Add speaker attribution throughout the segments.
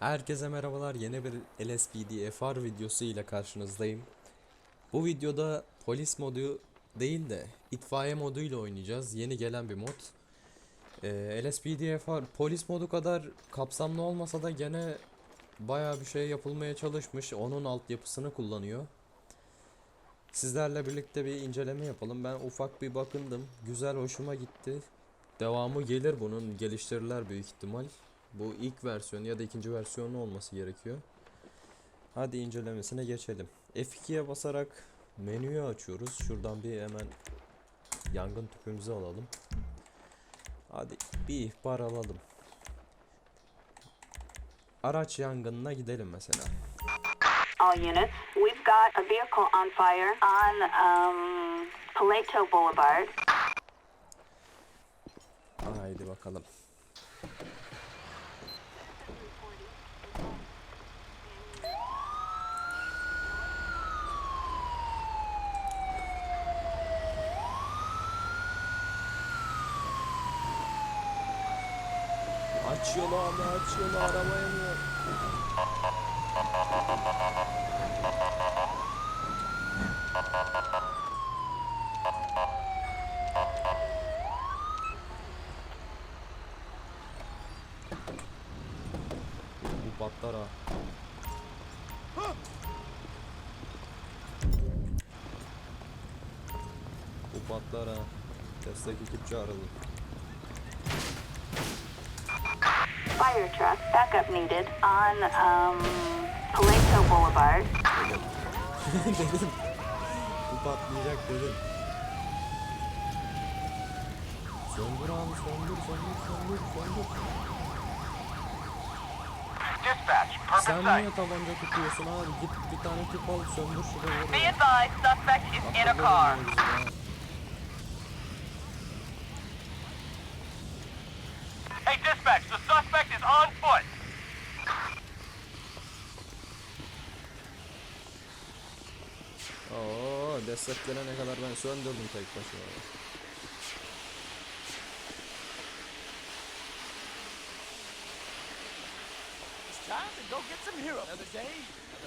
Speaker 1: Herkese merhabalar. Yeni bir LSPD FR videosu ile karşınızdayım. Bu videoda polis modu değil de itfaiye modu ile oynayacağız. Yeni gelen bir mod. Ee, LSPD FR polis modu kadar kapsamlı olmasa da gene baya bir şey yapılmaya çalışmış. Onun altyapısını kullanıyor. Sizlerle birlikte bir inceleme yapalım. Ben ufak bir bakındım. Güzel hoşuma gitti. Devamı gelir bunun. Geliştirirler büyük ihtimal. Bu ilk versiyon ya da ikinci versiyonu olması gerekiyor. Hadi incelemesine geçelim. F2'ye basarak menüyü açıyoruz. Şuradan bir hemen yangın tüpümüzü alalım. Hadi bir ihbar alalım. Araç yangınına gidelim mesela.
Speaker 2: All units, we've got a vehicle on fire on um, Paleto Boulevard.
Speaker 1: Haydi bakalım. Aç yolu abi aç yolu araba yanıyor. Bu patlar ha. Bu patlar ha. Destek ekip çağıralım.
Speaker 2: Fire truck, backup needed on um, Paleto Boulevard.
Speaker 1: dedim. Bu patlayacak dedim. Söndür abi söndür söndür söndür söndür.
Speaker 3: Dispatch, purpose
Speaker 1: Sen
Speaker 3: site.
Speaker 1: niye tabanca tutuyorsun abi? Git bir tane tüp alıp söndür şurayı.
Speaker 3: Be advised, suspect is in a car. Hey,
Speaker 1: destek gelene kadar ben söndürdüm tek başıma.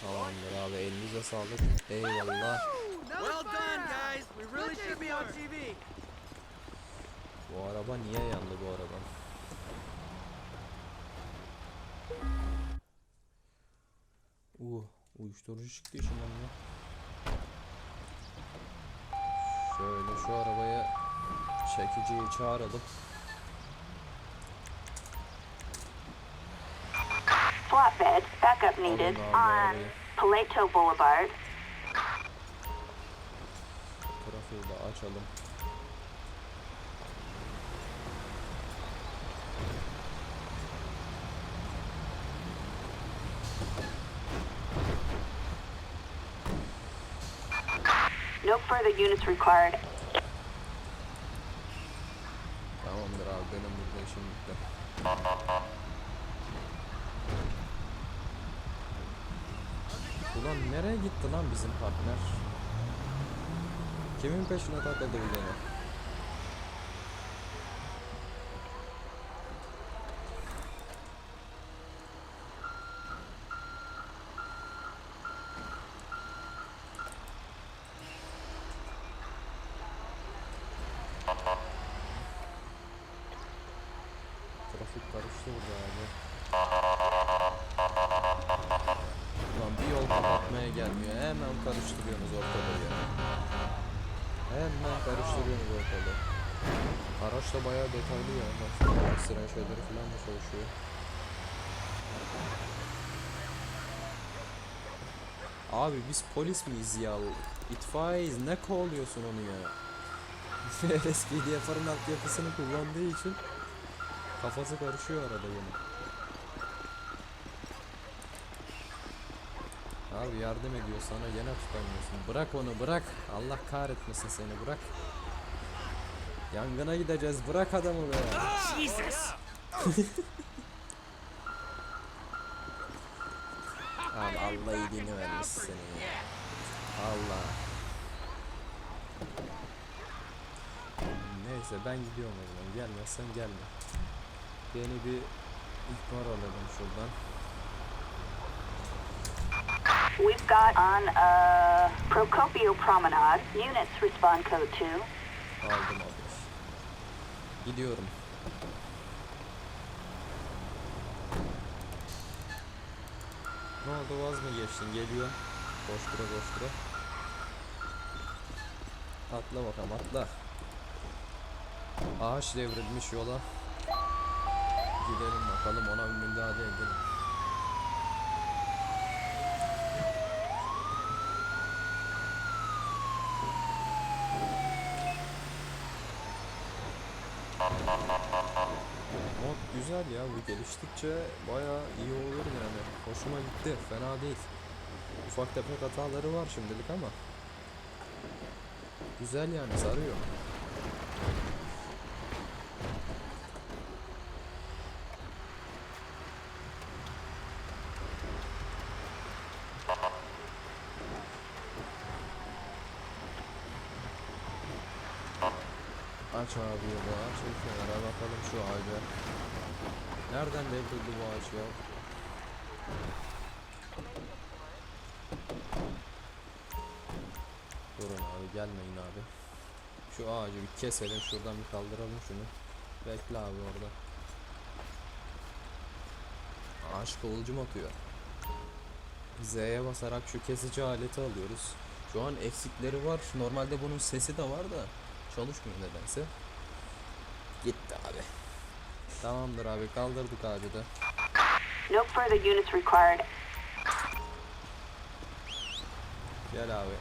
Speaker 1: Tamamdır abi elinize sağlık. Eyvallah.
Speaker 4: Well done, guys. We really should be on TV.
Speaker 1: Bu araba niye yandı bu araba? Uh, uyuşturucu çıktı içinden ya. Şu arabaya çekiciyi çağıralım.
Speaker 2: Flatbed, backup needed on. Paleto Boulevard.
Speaker 1: Trafiği de açalım.
Speaker 2: No further units required.
Speaker 1: Benim burada işim. Ulan nereye gitti lan bizim partner? Kimin peşine takıldı bu gene? Karıştı burada abi. Ulan bir yol kapatmaya gelmiyor. Hemen karıştırıyorsunuz ortalığı ya. Hemen karıştırıyorsunuz ortalığı. Araç da bayağı detaylı ya. Baksana siren şeyleri falan da çalışıyor. Abi biz polis miyiz ya? İtfaiyeyiz. Ne kovalıyorsun onu ya? LSPD yaparın altyapısını kullandığı için kafası karışıyor arada yine. Abi yardım ediyor sana gene tutamıyorsun. Bırak onu bırak. Allah kahretmesin seni bırak. Yangına gideceğiz. Bırak adamı be.
Speaker 4: Jesus.
Speaker 1: Abi Allah iyiliğini vermesin seni ya. Allah. Neyse ben gidiyorum o zaman. Gelmezsen gelme. Yeni bir ihbar alalım şuradan.
Speaker 2: we've got on uh, Procopio Promenade. Units respond code 2.
Speaker 1: Aldım abi. Gidiyorum. Ne oldu vaz mı geçtin? Geliyor. Koştura koştura. Atla bakalım atla. Ağaç devrilmiş yola. Gidelim bakalım ona bir müdahale edelim. Mod güzel ya bu geliştikçe baya iyi olur yani. Hoşuma gitti fena değil. Ufak tefek hataları var şimdilik ama. Güzel yani sarıyor. Aç abi yolu aç bir kenara bakalım şu ağaca. Nereden devrildi bu ağaç ya? Durun abi gelmeyin abi. Şu ağacı bir keselim şuradan bir kaldıralım şunu. Bekle abi orada. Ağaç kıvılcım atıyor. Z'ye basarak şu kesici aleti alıyoruz. Şu an eksikleri var. Normalde bunun sesi de var da çalışmıyor nedense. Gitti abi. Tamamdır abi kaldırdık ağacı da.
Speaker 2: No further units required.
Speaker 1: Gel abi.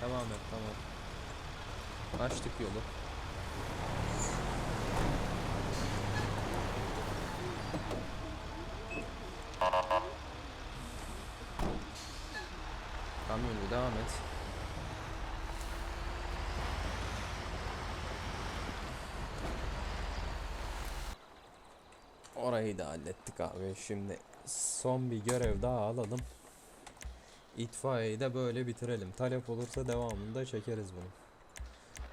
Speaker 1: Devam et tamam. Açtık yolu. Kamyonu devam et. Orayı da hallettik abi. Şimdi son bir görev daha alalım. İtfaiyeyi de böyle bitirelim. Talep olursa devamında çekeriz bunu.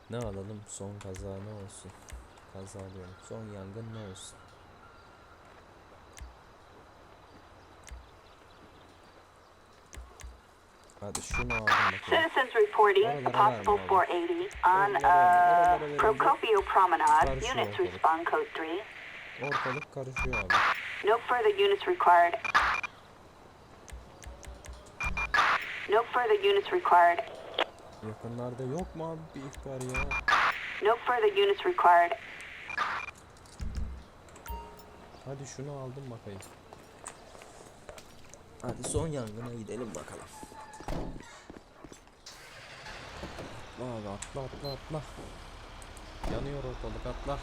Speaker 1: Ne alalım? Son kaza ne olsun? Kaza diyorum. Son yangın ne olsun? Hadi şunu aldım bakalım.
Speaker 2: Citizens reporting possible
Speaker 1: verme abi.
Speaker 2: 480 on uh. Procopio Promenade. Units respond code 3.
Speaker 1: Ortalık karışıyor abi.
Speaker 2: No further units required. No further units required.
Speaker 1: Yakınlarda yok mu abi bir ihbar ya?
Speaker 2: No further units required.
Speaker 1: Hadi şunu aldım bakayım. Hadi son yangına gidelim bakalım. Abi atla atla atla. Yanıyor ortalık atla.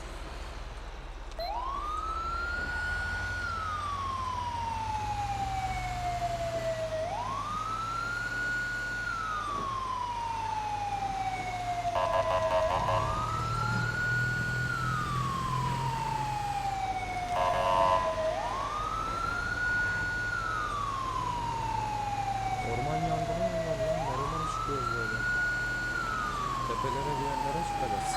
Speaker 1: Orman yangını mı var lan? Nereden çıkıyoruz böyle? Tepelere bir yerlere çıkacağız.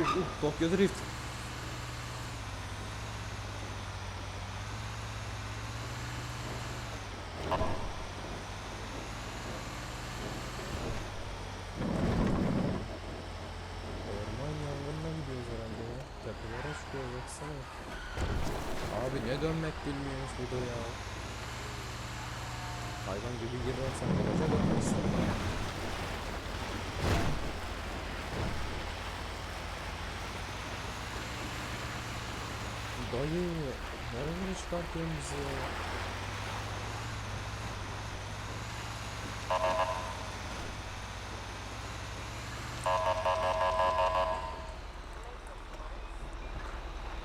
Speaker 1: Uh uh Tokyo Drift. Tepelere çıkıyor baksana. Abi ne dönmek bilmiyoruz burada ya. Hayvan gibi girersen viraja dönmezsin. Dayı nereye çıkartıyorsun bizi ya?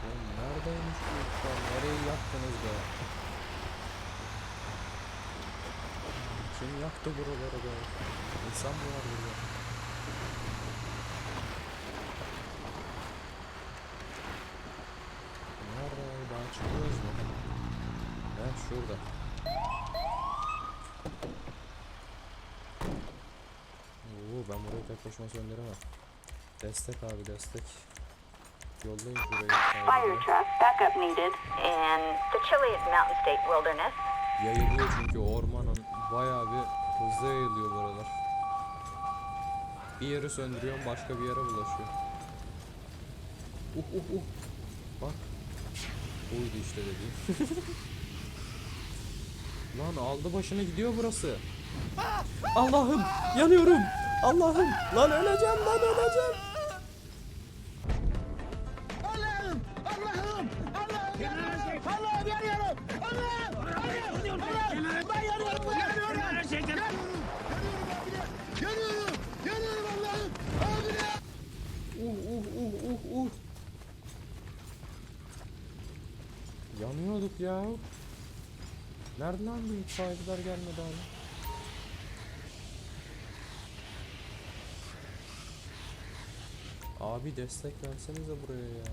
Speaker 1: Oğlum bu uçlar? Kim yaktı buraları be? İnsan mı var burada? Nerede? Daha çıkıyoruz mu? Tek başıma söndüremem. Destek abi destek. Yollayın şurayı.
Speaker 2: Fire truck, backup needed. In the Chiliad Mountain State Wilderness.
Speaker 1: Yayılıyor çünkü ormanın bayağı bir hızlı yayılıyor buralar. Bir yeri söndürüyorum başka bir yere bulaşıyor. Uh uh uh. Bak. Buydu işte dediğim. Lan aldı başını gidiyor burası. Allah'ım yanıyorum. Allah'ım lan öleceğim lan öleceğim.
Speaker 4: Allah'ım! Allah'ım! Allah'ım! Allah'ım yanıyorum! Allah'ım! Allah'ım! Allah'ım! Ben yanıyorum! Ben yanıyorum! Yanıyorum! Yanıyorum! Yanıyorum Allah'ım! Abi ya!
Speaker 1: Uh uh uh uh uh. Yanıyorduk ya. Nerede lan bu itfaiyeciler gelmedi hala? Abi destek versenize buraya ya.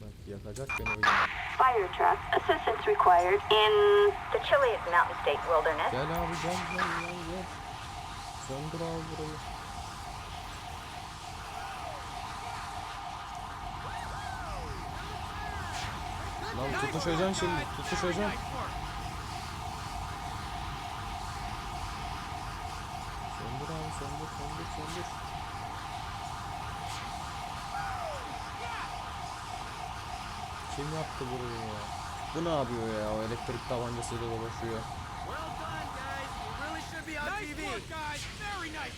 Speaker 1: Bak yakacak beni o.
Speaker 2: Fire truck, assistance required. In the Chiliad Mountain State Wilderness.
Speaker 1: Gel abi gel gel gel gel. Söndür abi burayı. Lan tutuşacaksın şimdi tutuşacaksın. Söndür abi söndür söndür söndür. Kim yaptı burayı ya? Bu ne yapıyor ya? O elektrik tabancasıyla dolaşıyor.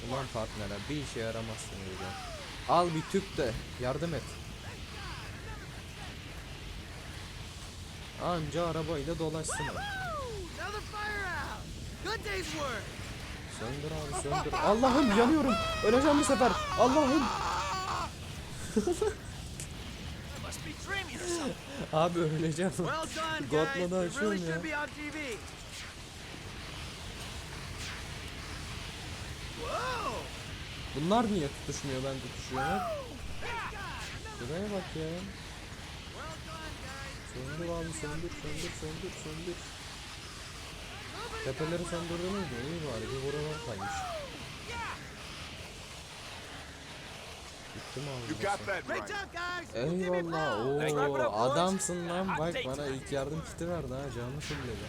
Speaker 1: Ulan partnere bir işe yaramazsın öyle. Al bir tüp de yardım et. Anca arabayla dolaşsın. Söndür abi söndür. Allah'ım yanıyorum. Öleceğim bu sefer. Allah'ım. Abi öleceğim.
Speaker 4: Really
Speaker 1: açıyorum ya. Bunlar niye tutuşmuyor ben tutuşuyorum. Şuraya bak ya. Söndür abi söndür söndür söndür söndür. Tepeleri söndürdünüz mü? İyi bari bir buralar kaymış. Gitti mi abi? Eyvallah. Oo, adamsın lan. Bak bana ilk yardım kiti verdi ha. Canı fulledi.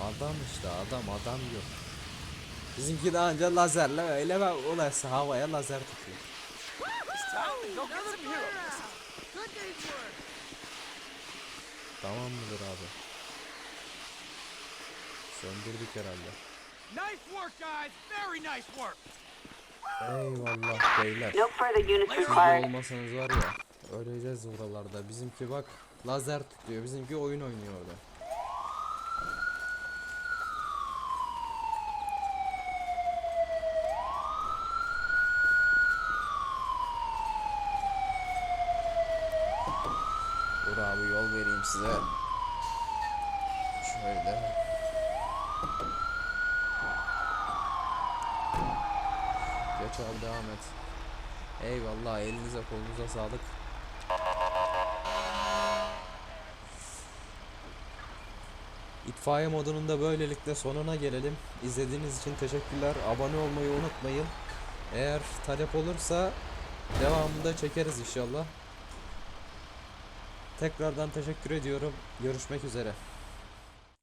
Speaker 1: Adam işte adam adam yok. Bizimki daha önce lazerle öyle bak ulan havaya lazer tutuyor. Tamam mıdır abi? Söndürdük herhalde.
Speaker 3: Nice work, guys. Very nice work.
Speaker 1: Eyvallah beyler.
Speaker 2: No further units required.
Speaker 1: olmasanız var ya öleceğiz buralarda. Bizimki bak lazer tutuyor. Bizimki oyun oynuyor orada. Geç abi devam et. Eyvallah elinize kolunuza sağlık. İtfaiye modunun da böylelikle sonuna gelelim. İzlediğiniz için teşekkürler. Abone olmayı unutmayın. Eğer talep olursa devamında çekeriz inşallah. Tekrardan teşekkür ediyorum. Görüşmek üzere.